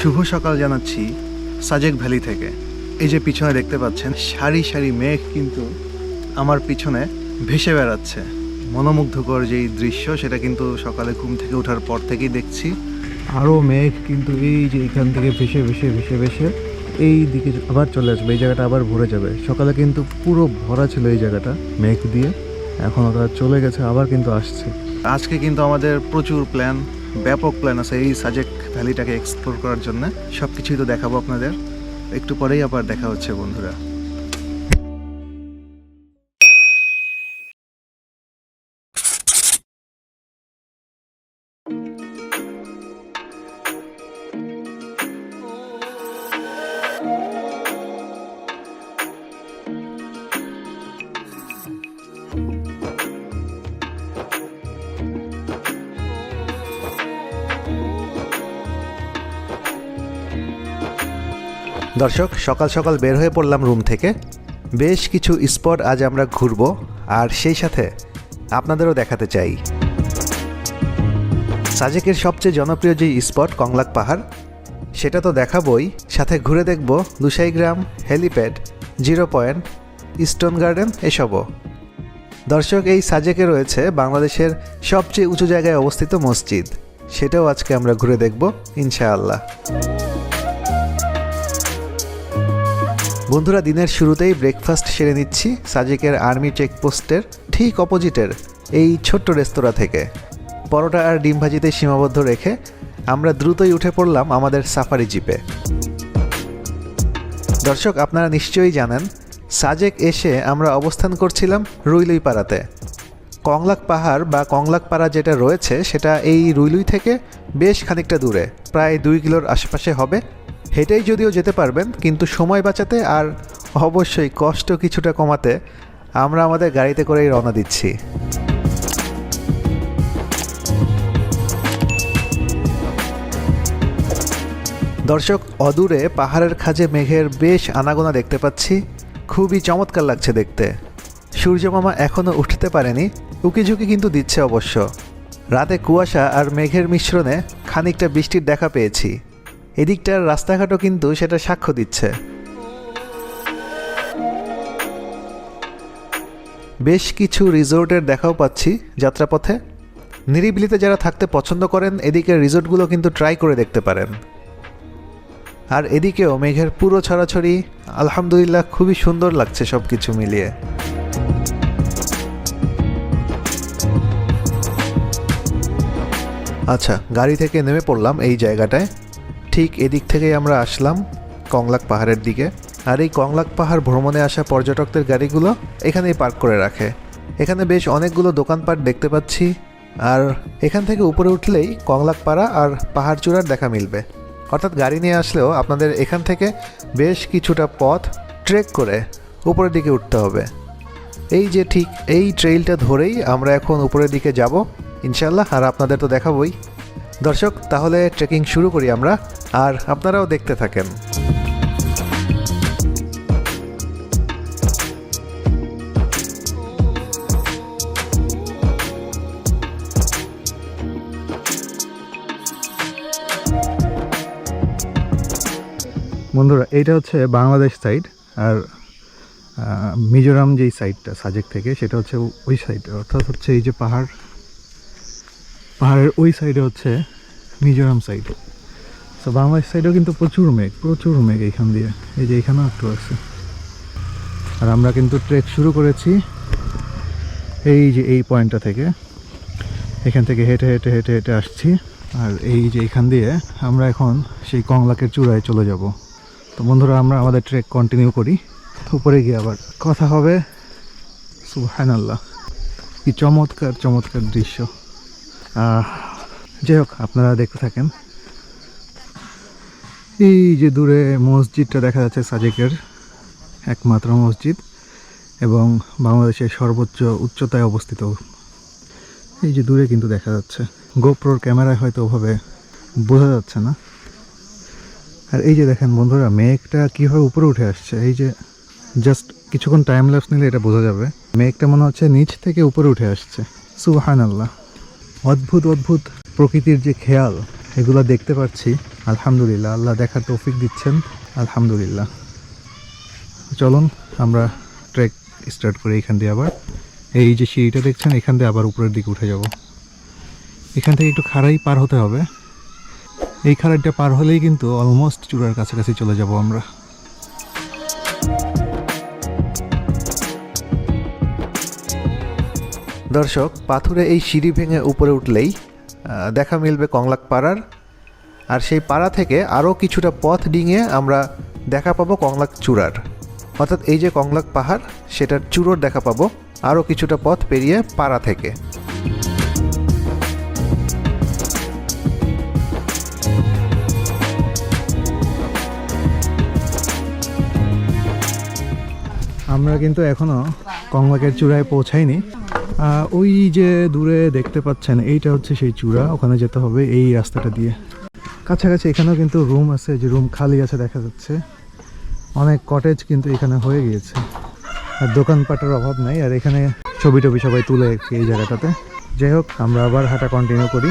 শুভ সকাল জানাচ্ছি সাজেক ভ্যালি থেকে। এই যে পিছনে দেখতে পাচ্ছেন, সারি সারি মেঘ কিন্তু আমার পিছনে ভেসে বেড়াচ্ছে। মনোমুগ্ধকর যেই দৃশ্য, সেটা কিন্তু সকালে ঘুম থেকে ওঠার পর থেকেই দেখছি। আরও মেঘ কিন্তু এই যে এখান থেকে ভেসে ভেসে ভেসে ভেসে এই দিকে আবার চলে আসবে, এই জায়গাটা আবার ভরে যাবে। সকালে কিন্তু পুরো ভরা ছিল এই জায়গাটা, মেঘ দিয়ে। এখন ওটা চলে গেছে, আবার কিন্তু আসছে। আজকে কিন্তু আমাদের প্রচুর প্ল্যান ব্যাপক প্ল্যান আছে এই সাজেক ভ্যালিটাকে এক্সপ্লোর করার জন্য সব কিছুই তো দেখাবো আপনাদের। একটু পরেই আবার দেখা হচ্ছে, বন্ধুরা। দর্শক, সকাল সকাল বের হয়ে পড়লাম রুম থেকে। বেশ কিছু স্পট আজ আমরা ঘুরবো, আর সেই সাথে আপনাদেরও দেখাতে চাই। সাজেকের সবচেয়ে জনপ্রিয় যে স্পট, কংলাক পাহাড়, সেটা তো দেখাবই। সাথে ঘুরে দেখব Lushaigram helipad, zero point stone garden, এসবও। দর্শক, এই সাজেকে রয়েছে বাংলাদেশের সবচেয়ে উঁচু জায়গায় অবস্থিত মসজিদ। সেটাও আজকে আমরা ঘুরে দেখব, ইনশাআল্লাহ। বন্ধুরা, দিনের শুরুতেই ব্রেকফাস্ট সেরে নিচ্ছি সাজেকের আর্মি চেকপোস্টের ঠিক অপোজিটের এই ছোট্ট রেস্তোরাঁ থেকে। পরোটা আর ডিম ভাজিতে সীমাবদ্ধ রেখে আমরা দ্রুতই উঠে পড়লাম আমাদের সাফারি জিপে দর্শক, আপনারা নিশ্চয়ই জানেন, সাজেক এসে আমরা অবস্থান করছিলাম রুইলুই পাড়াতে কংলাক পাহাড় বা কংলাক পাড়া যেটা রয়েছে, সেটা এই রুইলুই থেকে বেশ খানিকটা দূরে, প্রায় দুই কিলোর আশেপাশে হবে হেঁটেই যদিও যেতে পারবেন, কিন্তু সময় বাঁচাতে আর অবশ্যই কষ্ট কিছুটা কমাতে আমরা আমাদের গাড়িতে করেই রওনা দিচ্ছি। দর্শক, অদূরে পাহাড়ের খাজে মেঘের বেশ আনাগোনা দেখতে পাচ্ছি। খুবই চমৎকার লাগছে দেখতে। সূর্যমামা এখনও উঠতে পারেনি, উকিঝুঁকি কিন্তু দিচ্ছে অবশ্য। রাতে কুয়াশা আর মেঘের মিশ্রণে খানিকটা বৃষ্টির দেখা পেয়েছি। এদিকটার রাস্তাঘাটও কিন্তু সেটা সাক্ষ্য দিচ্ছে। বেশ কিছু রিসোর্টের দেখাও পাচ্ছি যাত্রাপথে। নিরিবিলিতে যারা থাকতে পছন্দ করেন, এদিকের রিসোর্টগুলো কিন্তু ট্রাই করে দেখতে পারেন। আর এদিকেও মেঘের পুরো ছড়াছড়ি, আলহামদুলিল্লাহ খুবই সুন্দর লাগছে সব কিছু মিলিয়ে। আচ্ছা গাড়ি থেকে নেমে পড়লাম এই জায়গাটায়। ঠিক এদিক থেকেই আমরা আসলাম কংলাক পাহাড়ের দিকে। আর এই কংলাক পাহাড় ভ্রমণে আসা পর্যটকদের গাড়িগুলো এখানেই পার্ক করে রাখে। এখানে বেশ অনেকগুলো দোকানপাট দেখতে পাচ্ছি। আর এখান থেকে উপরে উঠলেই কংলাক পাড়া আর পাহাড় চূড়ার দেখা মিলবে। অর্থাৎ গাড়ি নিয়ে আসলেও আপনাদের এখান থেকে বেশ কিছুটা পথ ট্রেক করে উপরের দিকে উঠতে হবে। এই যে ঠিক এই ট্রেইলটা ধরেই আমরা এখন উপরের দিকে যাব। ইনশাল্লাহ আর আপনাদের তো দেখাবই। দর্শক, তাহলে ট্রেকিং শুরু করি আমরা, আর আপনারাও দেখতে থাকেন। বন্ধুরা, এইটা হচ্ছে বাংলাদেশ সাইড আর মিজোরাম যেই সাইডটা সাজেক থেকে, সেটা হচ্ছে ওই সাইড অর্থাৎ হচ্ছে এই যে পাহাড় পাহাড়ের ওই সাইডে হচ্ছে মিজোরাম সাইড তো বাংলাদেশ সাইডেও কিন্তু প্রচুর মেঘ প্রচুর মেঘ এইখান দিয়ে। এই যে এখানেও একটু আছে। আর আমরা কিন্তু ট্রেক শুরু করেছি এই যে এই পয়েন্টটা থেকে। এখান থেকে হেঁটে হেঁটে হেঁটে হেঁটে আসছি। আর এই যে এখান দিয়ে আমরা এখন সেই কংলাকের চূড়ায় চলে যাব। তো বন্ধুরা, আমরা আমাদের ট্রেক কন্টিনিউ করি। উপরে গিয়ে আবার কথা হবে। সুহান আল্লাহ কি চমৎকার চমৎকার দৃশ্য। যাই হোক, আপনারা দেখতে থাকেন। এই যে দূরে মসজিদটা দেখা যাচ্ছে সাজেকের, একমাত্র মসজিদ এবং বাংলাদেশের সর্বোচ্চ উচ্চতায় অবস্থিত। এই যে দূরে কিন্তু দেখা যাচ্ছে। গোপ্রোর ক্যামেরায় হয়তো ওভাবে বোঝা যাচ্ছে না। আর এই যে দেখেন বন্ধুরা, মেঘটা কীভাবে উপরে উঠে আসছে, এই যে জাস্ট কিছুক্ষণ টাইম ল্যাপস নিলে এটা বোঝা যাবে। মেঘটা মনে হচ্ছে নিচ থেকে উপরে উঠে আসছে। সুবাহান আল্লাহ অদ্ভুত অদ্ভুত প্রকৃতির যে খেয়াল, এগুলো দেখতে পাচ্ছি। আলহামদুলিল্লাহ, আল্লাহ দেখার তৌফিক দিচ্ছেন। আলহামদুলিল্লাহ। চলুন, আমরা ট্রেক স্টার্ট করি এখান দিয়ে আবার। এই যে সিঁড়িটা দেখছেন, এখান দিয়ে আবার উপরের দিকে উঠে যাব। এখান থেকে একটু খাড়াই পার হতে হবে। এই খাড়াইটা পার হলেই কিন্তু অলমোস্ট চূড়ার কাছাকাছি চলে যাব আমরা। দর্শক, পাথুরে এই সিঁড়ি ভেঙে উপরে উঠলেই দেখা মিলবে কংলাক পাড়ার আর সেই পাড়া থেকে আরও কিছুটা পথ ডিঙিয়ে আমরা দেখা পাবো কংলাক চূড়ার অর্থাৎ এই যে কংলাক পাহাড়, সেটার চূড়োর দেখা পাবো আরও কিছুটা পথ পেরিয়ে পাড়া থেকে। আমরা কিন্তু এখনও কংলাকের চূড়ায় পৌঁছাইনি। ওই যে দূরে দেখতে পাচ্ছেন, এইটা হচ্ছে সেই চূড়া, ওখানে যেতে হবে এই রাস্তাটা দিয়ে। কাছাকাছি এখানেও কিন্তু রুম আছে, যে রুম খালি আছে দেখা যাচ্ছে। অনেক কটেজ কিন্তু এখানে হয়ে গিয়েছে। আর দোকানপাটের অভাব নাই, আর এখানে ছবি টবি সবাই তুলে এই জায়গাটাতে। যাই হোক, আমরা আবার হাঁটা কন্টিনিউ করি।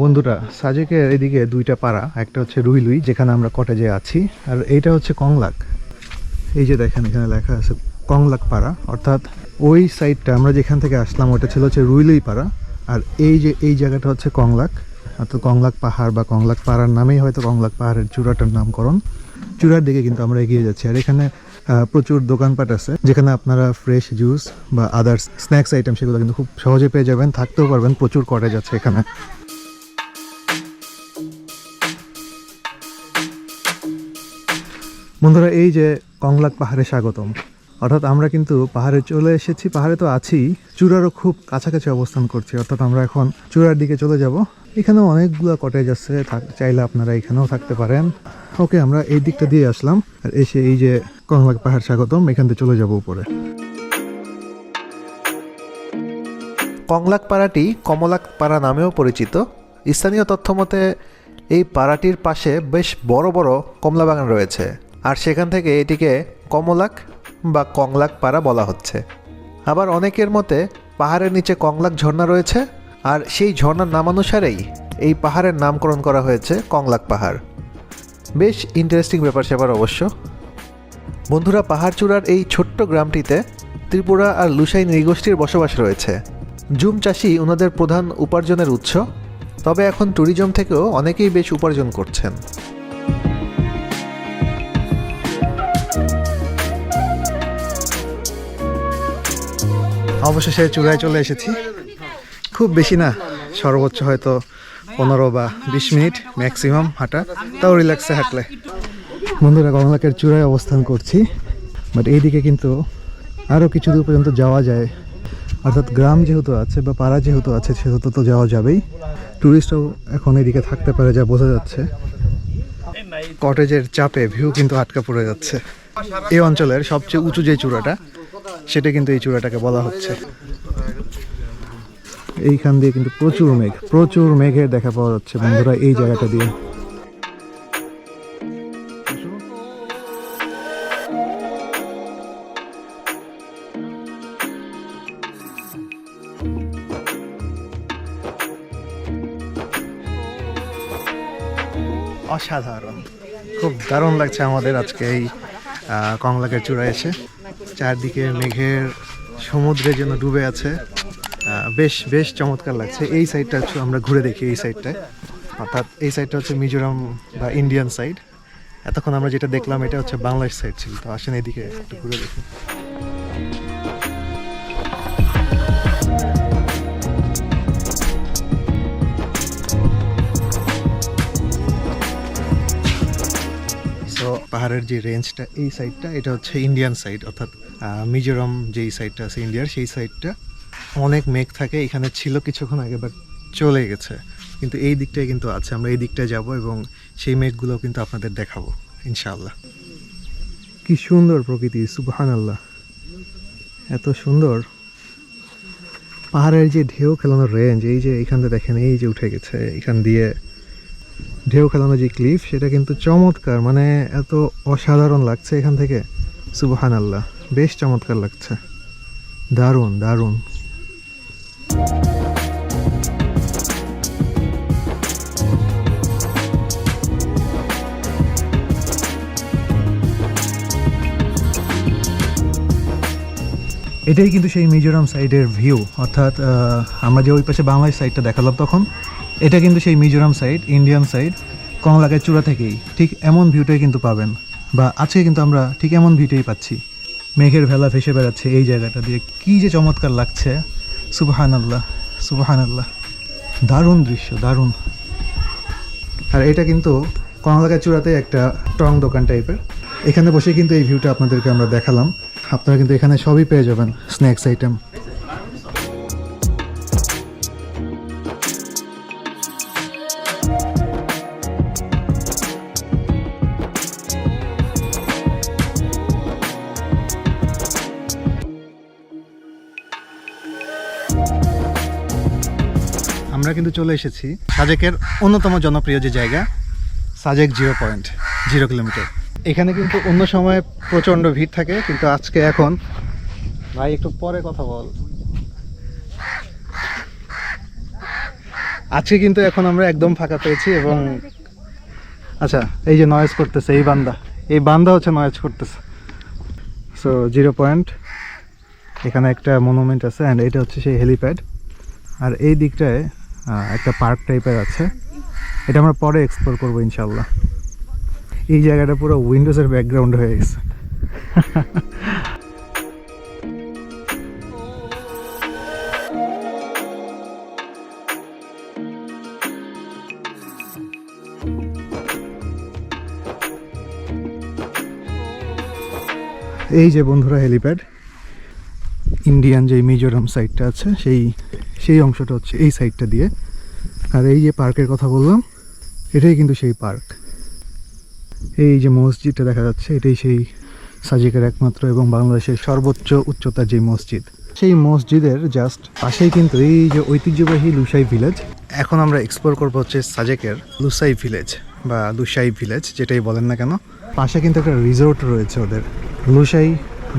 বন্ধুরা, সাজেকের এদিকে দুইটা পাড়া, একটা হচ্ছে রুইলুই, যেখানে আমরা কটেজে আছি, আর এইটা হচ্ছে কংলাক। এই যে দেখেন, এখানে লেখা আছে কংলাক পাড়া, অর্থাৎ ওই সাইডটা আমরা যেখান থেকে আসলাম ওটা ছিল হচ্ছে রুইলুই পাড়া আর এই যে, এই জায়গাটা হচ্ছে কংলাক। অর্থাৎ কংলাক পাহাড় বা কংলাক পাড়ার নামেই হয়তো কংলাক পাহাড়ের চূড়াটার নামকরণ। চূড়ার দিকে কিন্তু আমরা এগিয়ে যাচ্ছি। আর এখানে প্রচুর দোকানপাট আছে, যেখানে আপনারা ফ্রেশ জুস বা আদার্স স্ন্যাক্স আইটেম সেগুলো কিন্তু খুব সহজে পেয়ে যাবেন, থাকতেও পারবেন, প্রচুর কটেজ আছে এখানে। বন্ধুরা, এই যে কংলাক পাহাড়ে স্বাগতম। অর্থাৎ আমরা কিন্তু পাহাড়ে চলে এসেছি, পাহাড়ে তো আছি, চূড়ারও খুব কাছাকাছি অবস্থান করছি, অর্থাৎ আমরা এখন চূড়ার দিকে চলে যাব। এখানেও অনেকগুলো কটেজ আছে চাইলে আপনারা এখানেও থাকতে পারেন। ওকে, আমরা এই দিকটা দিয়ে আসলাম, আর এসে এই যে কংলাক পাহাড় স্বাগতম, এখান থেকে চলে যাব উপরে। কংলাক পাড়াটি কমলাক পাড়া নামেও পরিচিত। স্থানীয় তথ্য মতে, এই পাড়াটির পাশে বেশ বড় বড় কমলা বাগান রয়েছে, আর সেখান থেকে এটিকে কমলাক বা কংলাক পাড়া বলা হচ্ছে। আবার অনেকের মতে, পাহাড়ের নিচে কংলাক ঝর্ণা রয়েছে, আর সেই ঝর্ণার নামানুসারেই এই পাহাড়ের নামকরণ করা হয়েছে কংলাক পাহাড়। বেশ ইন্টারেস্টিং ব্যাপার স্যাপার অবশ্য। বন্ধুরা পাহাড়চূড়ার এই ছোট্ট গ্রামটিতে ত্রিপুরা আর লুসাই নৃগোষ্ঠীর বসবাস রয়েছে। জুম চাষি ওনাদের প্রধান উপার্জনের উৎস, তবে এখন ট্যুরিজম থেকেও অনেকেই বেশ উপার্জন করছেন। অবশেষে চূড়ায় চলে এসেছি। খুব বেশি না, সর্বোচ্চ হয়তো পনেরো বা বিশ মিনিট ম্যাক্সিমাম হাঁটা, তাও রিল্যাক্সে হাঁটলে। বন্ধুরা, কমলাকের চূড়ায় অবস্থান করছি বাট এইদিকে কিন্তু আরও কিছু দূর পর্যন্ত যাওয়া যায়। অর্থাৎ গ্রাম যেহেতু আছে বা পাড়া যেহেতু আছে, সেহেতু তো যাওয়া যাবেই। ট্যুরিস্টও এখন এদিকে থাকতে পারে যা বোঝা যাচ্ছে। কটেজের চাপে ভিউ কিন্তু আটকা পড়ে যাচ্ছে। এই অঞ্চলের সবচেয়ে উঁচু যে চূড়াটা সেটা কিন্তু এই চূড়াটাকে বলা হচ্ছে। এইখান দিয়ে কিন্তু প্রচুর মেঘ, প্রচুর মেঘের দেখা পাওয়া যাচ্ছে বন্ধুরা এই জায়গাটা দিয়ে। অসাধারণ। খুব দারুণ লাগছে আমাদের আজকে এই কংলাকের চূড়ায় এসে। চারদিকে মেঘের সমুদ্রে যেন ডুবে আছে। বেশ বেশ চমৎকার লাগছে। এই সাইডটা হচ্ছে আমরা ঘুরে দেখি, এই সাইডটায় অর্থাৎ এই সাইডটা হচ্ছে মিজোরাম বা ইন্ডিয়ান সাইড এতক্ষণ আমরা যেটা দেখলাম, এটা হচ্ছে বাংলাদেশ সাইড ছিল। তো আসেন এদিকে একটু ঘুরে দেখি। পাহাড়ের যে রেঞ্জটা এই সাইডটা এটা হচ্ছে ইন্ডিয়ান সাইড অর্থাৎ মিজোরাম যেই সাইডটা আছে ইন্ডিয়ার সেই সাইডটা অনেক মেঘ থাকে। এখানে ছিল কিছুক্ষণ আগে বাট চলে গেছে। কিন্তু এই দিকটায় কিন্তু আছে। আমরা এই দিকটায় যাব এবং সেই মেঘগুলো কিন্তু আপনাদের দেখাবো, ইনশাআল্লাহ। কি সুন্দর প্রকৃতি সুবহান আল্লাহ এত সুন্দর। পাহাড়ের যে ঢেউ খেলানোর রেঞ্জ এই যে এইখান থেকে দেখেন, এই যে উঠে গেছে, এখান দিয়ে ঢেউ খেলানো যে ক্লিফ, সেটা কিন্তু চমৎকার। মানে এত অসাধারণ লাগছে এখান থেকে। সুবহান আল্লাহ বেশ চমৎকার লাগছে। দারুণ দারুণ। এটাই কিন্তু সেই মিজোরাম সাইডের ভিউ অর্থাৎ আমরা যে ওই পাশে বাংলাদেশ সাইডটা দেখালাম তখন এটা কিন্তু সেই মিজোরাম সাইড ইন্ডিয়ান সাইড কমলাকের চূড়া থেকেই। ঠিক এমন ভিউটাই কিন্তু পাবেন। বা আজকে কিন্তু আমরা ঠিক এমন ভিউটাই পাচ্ছি। মেঘের ভেলা ভেসে বেড়াচ্ছে এই জায়গাটা দিয়ে। কী যে চমৎকার লাগছে। সুবাহান আল্লাহ সুবাহান আল্লাহ দারুণ দৃশ্য, দারুণ। আর এটা কিন্তু কমলাকার চূড়াতে একটা টং দোকান টাইপের এখানে বসে কিন্তু এই ভিউটা আপনাদেরকে আমরা দেখালাম। আপনারা কিন্তু এখানে সবই পেয়ে যাবেন স্ন্যাক্স আইটেম চলে এসেছি সাজেকের অন্যতম জনপ্রিয় যে জায়গা, Sajek zero point, zero kilometre. এখানে কিন্তু অন্য সময় প্রচণ্ড ভিড় থাকে, কিন্তু আজকে এখন ভাই, একটু পরে কথা বল। আজকে কিন্তু এখন আমরা একদম ফাঁকা পেয়েছি এবং আচ্ছা এই যে নয়েজ করতেছে, এই বান্দা। এই বান্দা হচ্ছে নয়েজ করতেছে। সো জিরো পয়েন্ট, এখানে একটা মনুমেন্ট আছে অ্যান্ড এটা হচ্ছে সেই হেলিপ্যাড আর এই দিকটায় একটা পার্ক টাইপের আছে। এটা আমরা পরে এক্সপ্লোর করব ইনশাল্লাহ এই জায়গাটা পুরো উইন্ডোজের ব্যাকগ্রাউন্ড হয়ে গেছে। এই যে বন্ধুরা হেলিপ্যাড ইন্ডিয়ান যে মিজোরাম সাইডটা আছে, সেই সেই অংশটা হচ্ছে এই সাইডটা দিয়ে। আর এই যে পার্কের কথা বললাম, এটাই কিন্তু সেই পার্ক এই যে মসজিদটা দেখা যাচ্ছে, এটাই সেই সাজিকের একমাত্র এবং বাংলাদেশের সর্বোচ্চ উচ্চতার যে মসজিদ। সেই মসজিদের জাস্ট পাশেই কিন্তু এই যে ঐতিহ্যবাহী লুসাই ভিলেজ এখন আমরা এক্সপ্লোর করব হচ্ছে সাজেকের লুসাই ভিলেজ বা লুসাই ভিলেজ যেটাই বলেন না কেন। পাশে কিন্তু একটা রিসোর্ট রয়েছে ওদের, লুসাই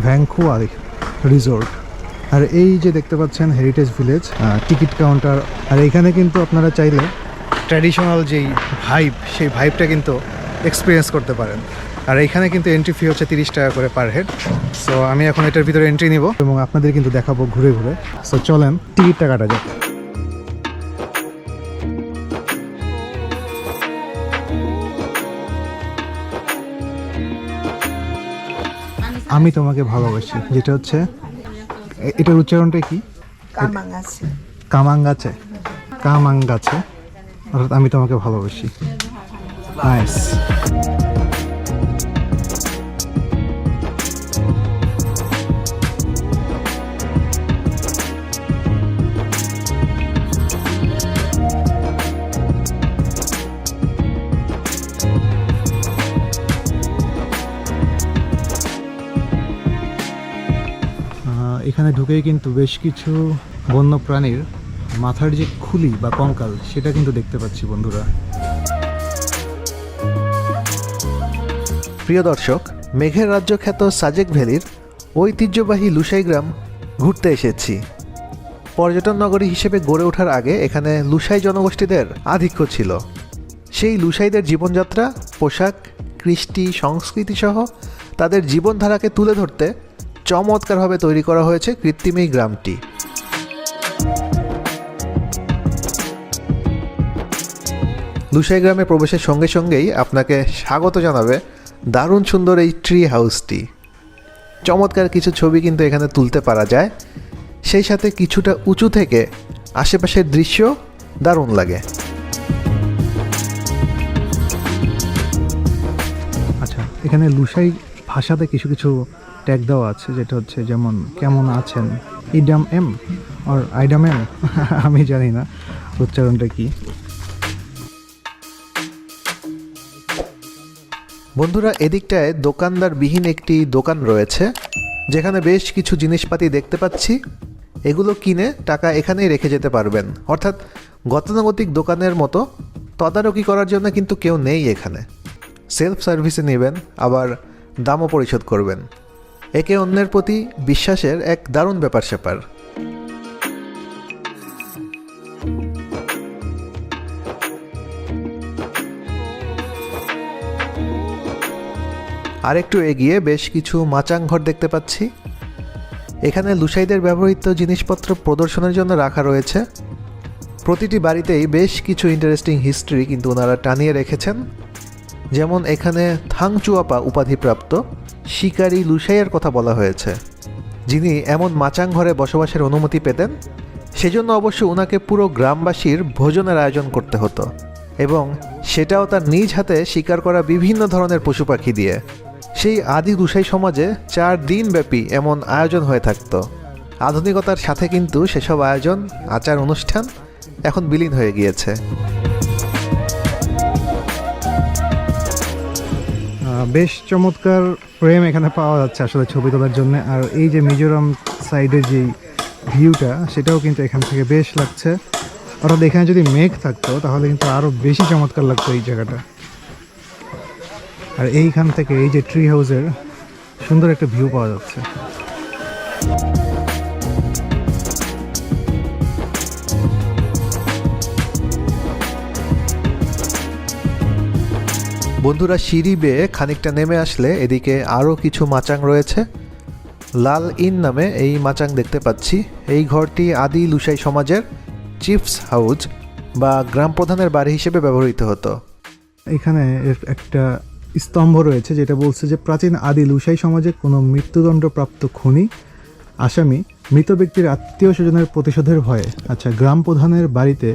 ভ্যাংকুয়াই রিসোর্ট আর এই যে দেখতে পাচ্ছেন হেরিটেজ ভিলেজ টিকিট কাউন্টার আর এখানে কিন্তু আপনারা চাইলে ট্র্যাডিশনাল যেই ভাইব সেই ভাইবটা কিন্তু এক্সপিরিয়েন্স করতে পারেন। আর এখানে কিন্তু এন্ট্রি ফি হচ্ছে তিরিশ টাকা করে পার হেড সো আমি এখন এটার ভিতরে এন্ট্রি নিব এবং আপনাদের কিন্তু দেখাবো ঘুরে ঘুরে। সো চলেন টিকিটটা কাটা যাক। আমি তোমাকে ভালোবাসি, যেটা হচ্ছে এটার উচ্চারণটা কি? কামাঙ্গাছে কামাঙ্গাছে কামাঙ্গাছে অর্থাৎ আমি তোমাকে ভালোবাসি। নাইস এখানে ঢুকেই কিন্তু বেশ কিছু বন্য প্রাণীর মাথার যে খুলি বা কঙ্কাল, সেটা কিন্তু দেখতে পাচ্ছি বন্ধুরা। প্রিয় দর্শক, মেঘের রাজ্য খ্যাত সাজেক ভ্যালির ঐতিহ্যবাহী লুসাই গ্রাম ঘুরতে এসেছি। পর্যটন নগরী হিসেবে গড়ে ওঠার আগে এখানে লুসাই জনগোষ্ঠীদের আধিক্য ছিল। সেই লুসাইদের জীবনযাত্রা, পোশাক, কৃষ্টি সংস্কৃতি সহ তাদের জীবনধারাকে তুলে ধরতে চমৎকারভাবে তৈরি করা হয়েছে কৃত্রিম এই গ্রামটি। লুসাই গ্রামে প্রবেশের সঙ্গে সঙ্গেই আপনাকে স্বাগত জানাবে দারুণ সুন্দর এই ট্রি হাউসটি চমৎকার কিছু ছবি কিন্তু এখানে তুলতে পারা যায়। সেই সাথে কিছুটা উঁচু থেকে আশেপাশের দৃশ্য দারুণ লাগে। আচ্ছা এখানে লুসাই ভাষাতে কিছু কিছু ট্যাগ দেওয়া আছে, যেটা হচ্ছে যেমন, কেমন আছেন? ইডাম এম আর আইডাম এম? আমি জানি না, উচ্চারণটা কি? বন্ধুরা, এদিকটায় দোকানদারবিহীন একটি দোকান রয়েছে, যেখানে বেশ কিছু জিনিসপাতি দেখতে পাচ্ছি। এগুলো কিনে টাকা এখানেই রেখে যেতে পারবেন। অর্থাৎ গতানুগতিক দোকানের মতো তদারকি করার জন্য কিন্তু কেউ নেই এখানে। সেলফ সার্ভিসে নেবেন, আবার দামও পরিশোধ করবেন। একে অন্যের প্রতি বিশ্বাসের এক দারুণ ব্যাপার স্যাপার। আরেকটু এগিয়ে বেশ কিছু মাচাং ঘর দেখতে পাচ্ছি। এখানে লুসাইদের ব্যবহৃত জিনিসপত্র প্রদর্শনের জন্য রাখা রয়েছে। প্রতিটি বাড়িতেই বেশ কিছু ইন্টারেস্টিং হিস্ট্রি কিন্তু ওনারা টানিয়ে রেখেছেন। যেমন এখানে থাংচুয়াপা উপাধিপ্রাপ্ত। শিকারী লুসাইয়ের কথা বলা হয়েছে। যিনি এমন মাচাং ঘরে বসবাসের অনুমতি পেতেন, সেজন্য অবশ্য ওনাকে পুরো গ্রামবাসীর ভোজনের আয়োজন করতে হতো এবং সেটাও তার নিজ হাতে শিকার করা বিভিন্ন ধরনের পশু পাখি দিয়ে। সেই আদি দুসাই সমাজে চার দিন ব্যাপী এমন আয়োজন হয়ে থাকতো। আধুনিকতার সাথে কিন্তু সেসব আয়োজন, আচার অনুষ্ঠান এখন বিলীন হয়ে গিয়েছে। বেশ চমৎকার ফ্রেম এখানে পাওয়া যাচ্ছে আসলে ছবি তোলার জন্য। আর এই যে মিজোরাম সাইডের যে ভিউটা সেটাও কিন্তু এখান থেকে বেশ লাগছে। অর্থাৎ এখানে যদি মেঘ থাকতো, তাহলে কিন্তু আরও বেশি চমৎকার লাগতো এই জায়গাটা। আর এইখান থেকে এই যে ট্রি হাউসের সুন্দর একটা ভিউ পাওয়া যাচ্ছে। বন্ধুরা সিঁড়ি বেয়ে খানিকটা নেমে আসলে এদিকে আরও কিছু মাচাং রয়েছে। লাল ইন নামে এই মাচাং দেখতে পাচ্ছি। এই ঘরটি আদি লুসাই সমাজের চিফস হাউস বা গ্রাম প্রধানের বাড়ি হিসেবে ব্যবহৃত হতো। এখানে একটা স্তম্ভ রয়েছে যেটা বলছে যে প্রাচীন আদি লুসাই সমাজে কোনো মৃত্যুদণ্ডপ্রাপ্ত খুনি, আসামি, মৃত ব্যক্তির আত্মীয় স্বজনের প্রতিশোধের ভয়ে আচ্ছা গ্রাম প্রধানের বাড়িতে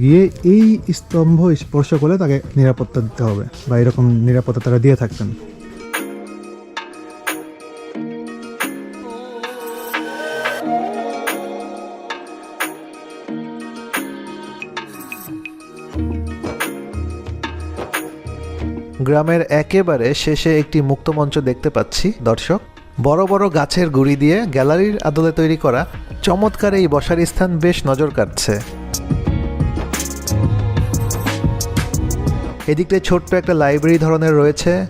গিয়ে এই স্তম্ভ স্পর্শ করলে তাকে নিরাপত্তা দিতে হবে বা এরকম নিরাপত্তা তারা দিয়ে থাকতেন। গ্রামের একেবারে শেষে একটি মুক্ত মঞ্চ দেখতে পাচ্ছি, দর্শক। বড় বড় গাছের গুড়ি দিয়ে গ্যালারির আদলে তৈরি করা চমৎকার এই বসার স্থান বেশ নজর কাটছে এদিকটায় ছোট্ট একটা লাইব্রেরি ধরনের রয়েছে।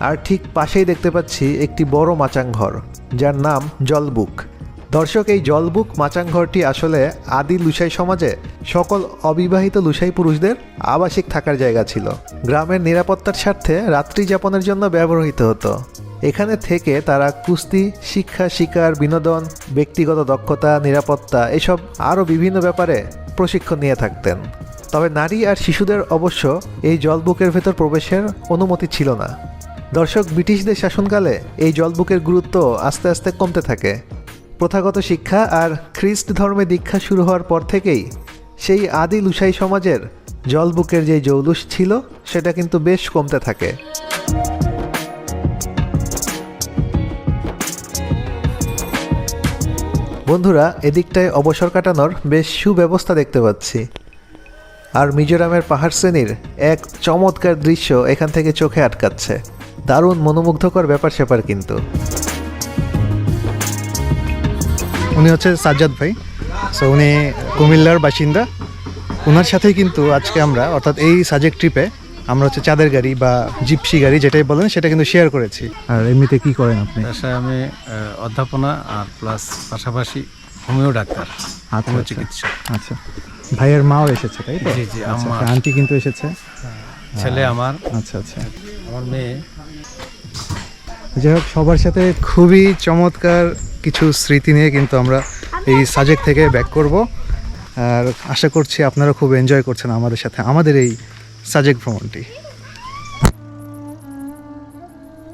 আর ঠিক পাশেই দেখতে পাচ্ছি একটি বড় মাচাং ঘর যার নাম জলবুক। দর্শক, এই জলবুক মাচাং ঘরটি আসলে আদি লুসাই সমাজে সকল অবিবাহিত লুসাই পুরুষদের আবাসিক থাকার জায়গা ছিল। গ্রামের নিরাপত্তার স্বার্থে রাত্রি যাপনের জন্য ব্যবহৃত হতো। এখানে থেকে তারা কুস্তি, শিক্ষা, শিকার, বিনোদন, ব্যক্তিগত দক্ষতা, নিরাপত্তা, এসব আরও বিভিন্ন ব্যাপারে প্রশিক্ষণ নিয়ে থাকতেন। তবে নারী আর শিশুদের অবশ্য এই জলবুকের ভেতর প্রবেশের অনুমতি ছিল না। দর্শক, ব্রিটিশদের শাসনকালে এই জলবুকের গুরুত্ব আস্তে আস্তে কমতে থাকে। প্রথাগত শিক্ষা আর খ্রিস্ট ধর্মে দীক্ষা শুরু হওয়ার পর থেকেই সেই আদি লুসাই সমাজের জলবুকের যে জৌলুস ছিল, সেটা কিন্তু বেশ কমতে থাকে। বন্ধুরা, এদিকটায় অবসর কাটানোর বেশ সুব্যবস্থা দেখতে পাচ্ছি। আর মিজোরামের পাহাড় শ্রেণির এক চমৎকার দৃশ্য এখান থেকে চোখে আটকাচ্ছে। দারুণ মনোমুগ্ধকর ব্যাপার স্যাপার কিন্তু। উনি হচ্ছে সাজ্জাদ ভাই। সো উনি কুমিল্লার বাসিন্দা। ওনার সাথেই কিন্তু আজকে আমরা অর্থাৎ এই সাজেক ট্রিপে আমরা হচ্ছে চাঁদের গাড়ি বা জিপসি গাড়ি যেটাই বলেন সেটা কিন্তু শেয়ার করেছি। আর এমনিতে কি করেন আপনি? পেশায় আমি অধ্যাপনা আর প্লাস পাশাপাশি হোমিও ডাক্তার আচ্ছা হোমিও আচ্ছা চিকিৎসক। আচ্ছা। ভাইয়ের মাও এসেছে তাই তো? জি, জি, আচ্ছা, আমার- আন্টি কিন্তু এসেছে। ছেলে আমার। আচ্ছা আচ্ছা। আমার মেয়ে। যাই হোক সবার সাথে খুবই চমৎকার কিছু স্মৃতি নিয়ে কিন্তু আমরা এই সাজেক থেকে ব্যাক করব। আর আশা করছি আপনারা খুব এনজয় করছেন আমাদের সাথে আমাদের এই সাজেক ভ্রমণটি।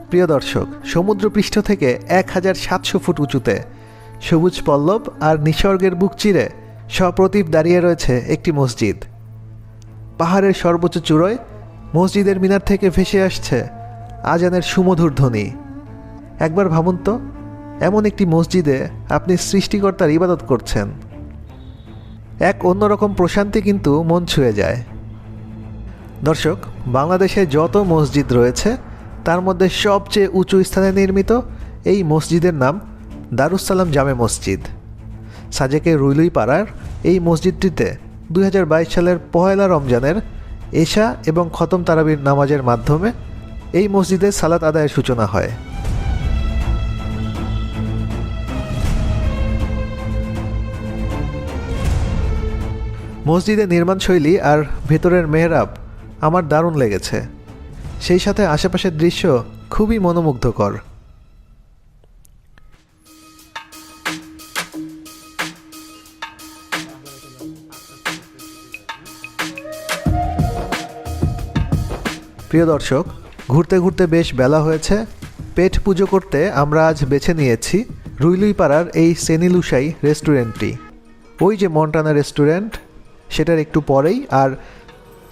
প্রিয় দর্শক সমুদ্রপৃষ্ঠ থেকে এক হাজার সাতশো ফুট উঁচুতে সবুজ পল্লব আর নিসর্গের বুক চিরে সপ্রতিভ দাঁড়িয়ে রয়েছে একটি মসজিদ। পাহাড়ের সর্বোচ্চ চূড়োয় মসজিদের মিনার থেকে ভেসে আসছে আজানের সুমধুর ধ্বনি। একবার ভাবুন তো, এমন একটি মসজিদে আপনি সৃষ্টিকর্তার ইবাদত করছেন। এক অন্যরকম প্রশান্তি কিন্তু মন ছুঁয়ে যায়। দর্শক, বাংলাদেশে যত মসজিদ রয়েছে, তার মধ্যে সবচেয়ে উঁচু স্থানে নির্মিত এই মসজিদের নাম দারুসালাম জামে মসজিদ। সাজেকের রুইলুই পাড়ার এই মসজিদটিতে দুই হাজার বাইশ সালের পহেলা রমজানের এশা এবং খতম তারাবির নামাজের মাধ্যমে এই মসজিদে সালাত আদায়ের সূচনা হয়। মসজিদের নির্মাণশৈলী আর ভেতরের মেহরাব আমার দারুণ লেগেছে। সেই সাথে আশেপাশের দৃশ্য খুবই মনোমুগ্ধকর। প্রিয় দর্শক, ঘুরতে ঘুরতে বেশ বেলা হয়েছে। পেট পুজো করতে আমরা আজ বেছে নিয়েছি রুইলুইপাড়ার এই সেনিলুসাই রেস্টুরেন্টটি। ওই যে মন্টানা রেস্টুরেন্ট, সেটার একটু পরেই আর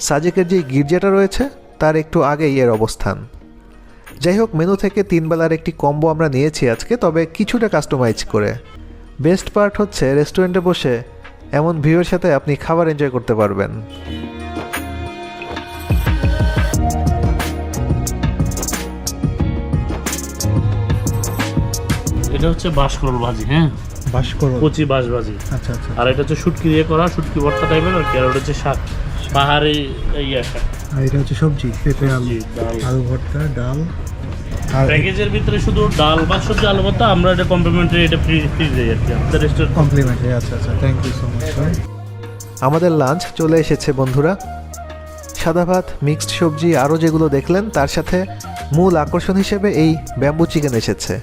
সাজেকের যে গির্জাটা রয়েছে, তার একটু আগেই এর অবস্থান। যাই হোক, মেনু থেকে তিন বেলার একটি কম্বো আমরা নিয়েছি আজকে, তবে কিছুটা কাস্টমাইজ করে। বেস্ট পার্ট হচ্ছে রেস্টুরেন্টে বসে এমন ভিউয়ের সাথে আপনি খাবার এনজয় করতে পারবেন। এটা হচ্ছে বাঁশকরল ভাজি হ্যাঁ? বাস করো কচি বাঁশ ভাজি। আচ্ছা আচ্ছা। আর এটা হচ্ছে শুটকি দিয়ে করা শুটকি ভর্তা টাইপের আর কি আর ওটা হচ্ছে শাক। পাহাড়ি ইয়ে শাক। আর এটা হচ্ছে সবজি পেঁপে আলু। আলু ভর্তা ডাল। আর প্যাকেজের ভিতরে শুধু ডাল বা সবজি আলু ভর্তা আমরা এটা কমপ্লিমেন্টারি এটা ফ্রি ফ্রি দিই আর কি আমাদের রেস্টুরেন্ট কমপ্লিমেন্টারি আচ্ছা আচ্ছা থ্যাংক ইউ সো মাচ আমাদের লাঞ্চ চলে এসেছে বন্ধুরা। সাদা ভাত মিক্সড সবজি আরও যেগুলো দেখলেন তার সাথে মূল আকর্ষণ হিসেবে এই ব্যাম্বু চিকেন এসেছে।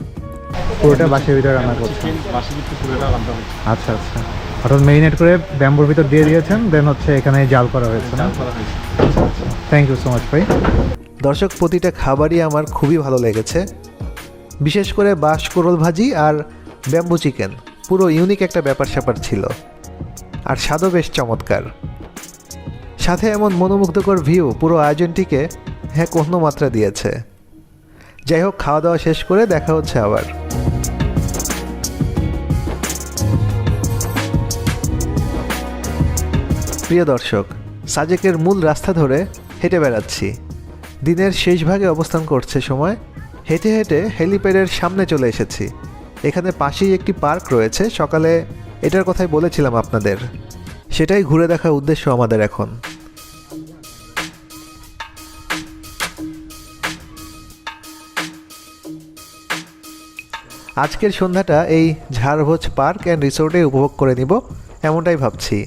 পুরোটা বাসের ভিতরে রান্না করছেন বাসি কিন্তু পুরোটা রান্না হচ্ছে আচ্ছা আচ্ছা। অর্থাৎ মেরিনেট করে ব্যাম্বুর ভিতর দিয়ে দিয়েছেন দেন হচ্ছে এখানে জাল করা হয়েছে না? থ্যাংক ইউ সো মাচ ভাই। দর্শক প্রতিটা খাবারই আমার খুবই ভালো লেগেছে। বিশেষ করে বাঁশ কোরল ভাজি আর ব্যাম্বু চিকেন পুরো ইউনিক একটা ব্যাপার স্যাপার ছিল। আর স্বাদও বেশ চমৎকার। সাথে এমন মনোমুগ্ধকর ভিউ পুরো আয়োজনটিকে হ্যাঁ অন্য মাত্রা দিয়েছে। যাই হোক খাওয়া দাওয়া শেষ করে দেখা হচ্ছে আবার। প্রিয় দর্শক, সাজেকের মূল রাস্তা ধরে হেঁটে বেড়াচ্ছি। দিনের শেষ ভাগে অবস্থান করছে সময়, হেঁটে হেঁটে হেলিপ্যাডের সামনে চলে এসেছি। এখানে পাশেই একটি পার্ক রয়েছে, সকালে এটার কথাই বলেছিলাম আপনাদের। সেটাই ঘুরে দেখার উদ্দেশ্য আমাদের এখন। আজকের সন্ধ্যাটা এই ঝাড়ভোজ পার্ক অ্যান্ড রিসোর্টে উপভোগ করে নিব, এমনটাই ভাবছি।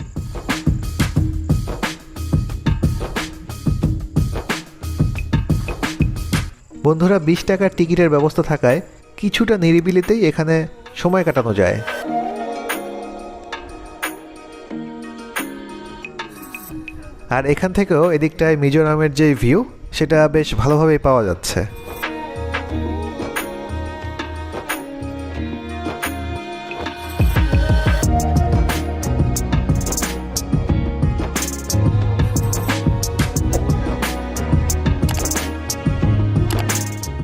বন্ধুরা, বিশ টাকার টিকিটের ব্যবস্থা থাকায় কিছুটা নিরিবিলিতেই এখানে সময় কাটানো যায়। আর এখান থেকেও এদিকটায় মিজোরামের যে ভিউ, সেটা বেশ ভালোভাবেই পাওয়া যাচ্ছে।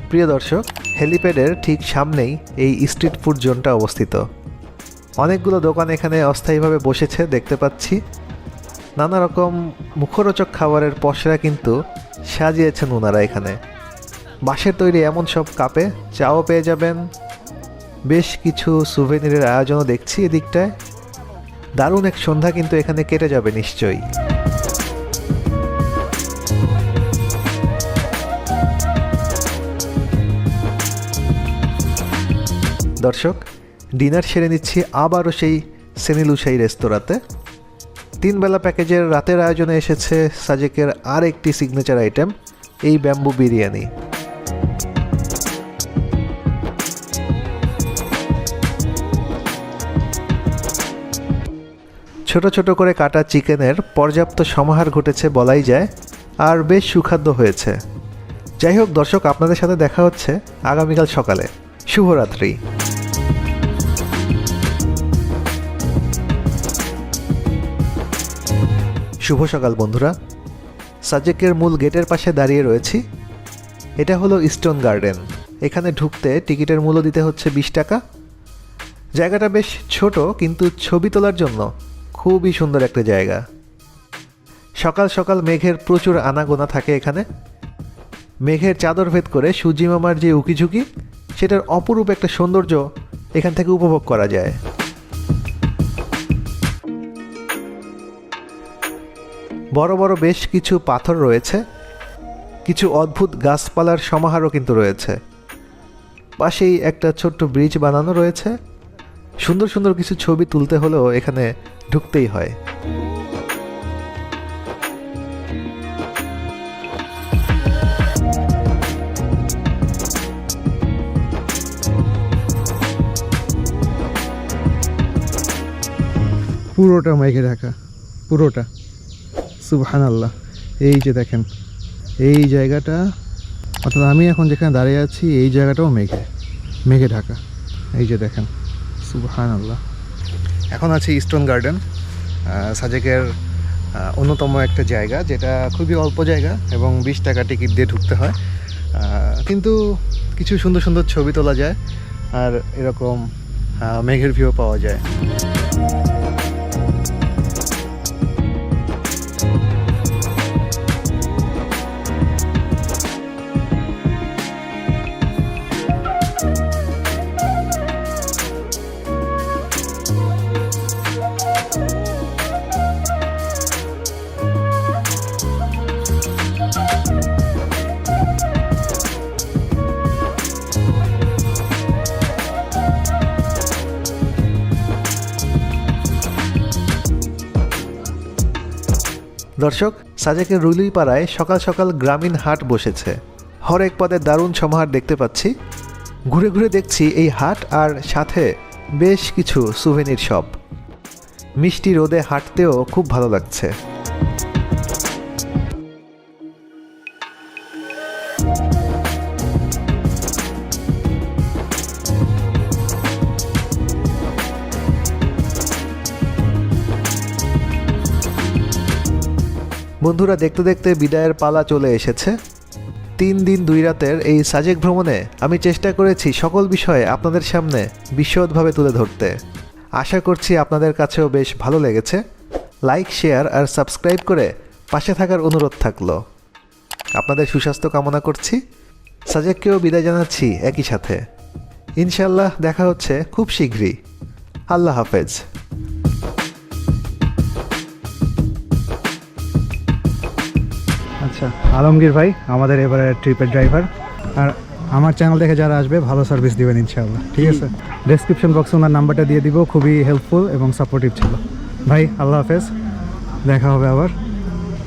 প্রিয় দর্শক, হেলিপ্যাডের ঠিক সামনেই এই স্ট্রিট ফুড জোনটা অবস্থিত। অনেকগুলো দোকান এখানে অস্থায়ীভাবে বসেছে, দেখতে পাচ্ছি। নানা রকম মুখরোচক খাবারের পসরা কিন্তু সাজিয়েছেন ওনারা এখানে। বাঁশের তৈরি এমন সব কাপে চাও পেয়ে যাবেন। বেশ কিছু সুভেনিরের আয়োজনও দেখছি এদিকটায়। দারুণ এক সন্ধ্যা কিন্তু এখানে কেটে যাবে নিশ্চয়ই। দর্শক, ডিনার সেরে নিচ্ছি আবারও সেই সেনিলুসাই রেস্তোরাঁতে। তিন বেলা প্যাকেজের রাতের আয়োজনে এসেছে সাজেকের আর একটি সিগনেচার আইটেম এই ব্যাম্বু বিরিয়ানি। ছোট ছোট করে কাটা চিকেনের পর্যাপ্ত সমাহার ঘটেছে বলাই যায়, আর বেশ সুখাদ্য হয়েছে। যাই হোক দর্শক, আপনাদের সাথে দেখা হচ্ছে আগামীকাল সকালে। শুভরাত্রি। শুভ সকাল, বন্ধুরা। সাজেকের মূল গেটের পাশে দাঁড়িয়ে রয়েছি। এটা হলো ইস্টন গার্ডেন। এখানে ঢুকতে টিকিটের মূল্য দিতে হচ্ছে বিশ টাকা। জায়গাটা বেশ ছোট, কিন্তু ছবি তোলার জন্য খুবই সুন্দর একটা জায়গা। সকাল সকাল মেঘের প্রচুর আনাগোনা থাকে এখানে। মেঘের চাদর ভেদ করে সূর্যি মামার যে উকিঝুঁকি সেটার অপরূপ একটা সৌন্দর্য এখান থেকে উপভোগ করা যায়। বড় বড় বেশ কিছু পাথর রয়েছে। কিছু অদ্ভুত গাছপালার সমাহারও কিন্তু রয়েছে। পাশেই একটা ছোট্ট ব্রিজ বানানো রয়েছে। সুন্দর সুন্দর কিছু ছবি তুলতে হলেও এখানে ঢুকতেই হয়। পুরোটা মেঘে ঢাকা, পুরোটা। সুবহান আল্লাহ এই যে দেখেন, এই জায়গাটা অর্থাৎ আমি এখন যেখানে দাঁড়িয়ে আছি, এই জায়গাটাও মেঘে মেঘে ঢাকা। এই যে দেখেন সুবহান আল্লাহ এখন আছে ইস্টার্ন গার্ডেন সাজেকের অন্যতম একটা জায়গা, যেটা খুবই অল্প জায়গা এবং বিশ টাকা টিকিট দিয়ে ঢুকতে হয়। কিন্তু কিছু সুন্দর সুন্দর ছবি তোলা যায়, আর এরকম মেঘের ভিউ পাওয়া যায়। দর্শক, সাজেকের রুলিপাড়ায় পাড়ায় সকাল সকাল গ্রামীণ হাট বসেছে। হরেক পদে দারুণ সমাহার দেখতে পাচ্ছি। ঘুরে ঘুরে দেখছি এই হাট আর সাথে বেশ কিছু সুভেনির শপ মিষ্টি রোদে হাঁটতেও খুব ভালো লাগছে। বন্ধুরা, দেখতে দেখতে বিদায়ের পালা চলে এসেছে। তিন দিন দুই রাতের এই সাজেক ভ্রমণে আমি চেষ্টা করেছি সকল বিষয়ে আপনাদের সামনে বিশদভাবে তুলে ধরতে। আশা করছি আপনাদের কাছেও বেশ ভালো লেগেছে। লাইক, শেয়ার আর সাবস্ক্রাইব করে পাশে থাকার অনুরোধ থাকল। আপনাদের সুস্বাস্থ্য কামনা করছি। সাজেককেও বিদায় জানাচ্ছি একই সাথে। ইনশাল্লাহ দেখা হচ্ছে খুব শীঘ্রই। আল্লাহ হাফেজ। আচ্ছা আলমগীর ভাই, আমাদের এবারে ট্রিপের ড্রাইভার আর আমার চ্যানেল দেখে যারা আসবে, ভালো সার্ভিস দিবেন ইনশাআল্লাহ। ঠিক আছে? ডেসক্রিপশন বক্সে ওনার নাম্বারটা দিয়ে দিব, খুবই হেল্পফুল এবং সাপোর্টিভ ছিল। ভাই, আল্লাহ হাফেজ। দেখা হবে আবার।